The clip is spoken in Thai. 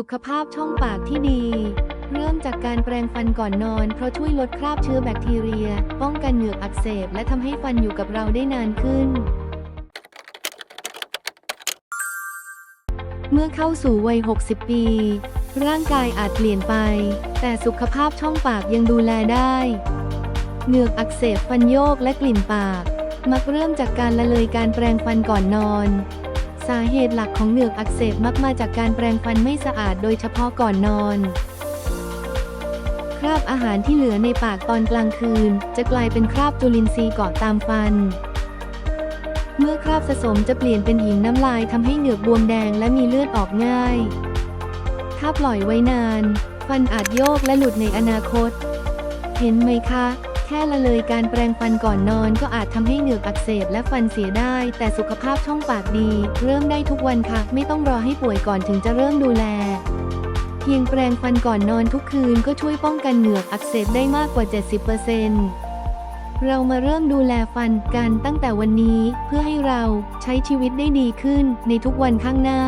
สุขภาพช่องปากที่ดี เริ่มจากการแปรงฟันก่อนนอน เพราะช่วยลดคราบเชื้อแบคทีเรีย ป้องกันเหงือกอักเสบ และทำให้ฟันอยู่กับเราได้นานขึ้น เมื่อเข้าสู่วัย 60 ปี ร่างกายอาจเปลี่ยนไป แต่สุขภาพช่องปากยังดูแลได้ เหงือกอักเสบฟันโยกและกลิ่นปาก มักเริ่มจากการละเลยการแปรงฟันก่อนนอน สาเหตุหลักของเหงือกอักเสบมักมาจากการแปรงฟันไม่สะอาดโดยเฉพาะก่อนนอน คราบอาหารที่เหลือในปากตอนกลางคืน จะกลายเป็นคราบจุลินทรีย์เกาะตามฟัน เมื่อคราบสะสมจะเปลี่ยนเป็นหินน้ำลายทำให้เหงือกบวมแดงและมีเลือดออกง่าย ถ้าปล่อยไว้นาน ฟันอาจโยกและหลุดในอนาคต เห็นไหมคะ แค่ละเลยการแปรงฟันก่อนนอนก็อาจทำให้เหงือกอักเสบและฟันเสียได้ แต่สุขภาพช่องปากดี เริ่มได้ทุกวันค่ะ ไม่ต้องรอให้ป่วยก่อนถึงจะเริ่มดูแล เพียงแปรงฟันก่อนนอนทุกคืนก็ช่วยป้องกันเหงือกอักเสบได้มากกว่า 70%เรามาเริ่มดูแลฟันกันตั้งแต่วันนี้เพื่อให้เราใช้ชีวิตได้ดีขึ้นในทุกวันข้างหน้า